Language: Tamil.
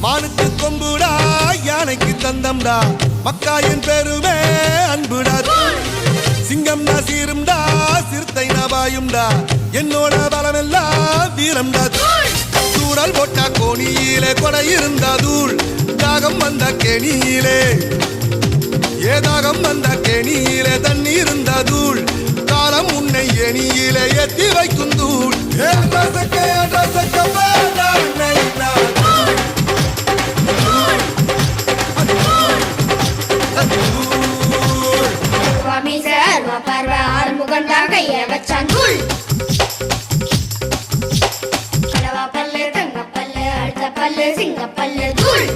மானுக்கு கொம்புடா யானைக்கு தந்தம்டா. மக்காயின் பெருமே அன்புடா. சிங்கம்டா சீரும்டா சிறுத்தை நபாயும்டா. என்னோட பலமெல்லாம் வீரம்டா. தூரல் போட்டா கோணியிலே கொடை இருந்தா தூள். தாகம் வந்த கெணியிலே. ஏதாகம் வந்த கெணியிலே தண்ணி இருந்தா தூள். காலம் உன்னை எணியிலே எத்தி வைக்கும் தூள். ஏ ஆறுமுகண்டா வச்சான். தூள் கடவா பல்லு தங்க பல்லு அழுத்த பல்லு சிங்க பல்லு தூள்.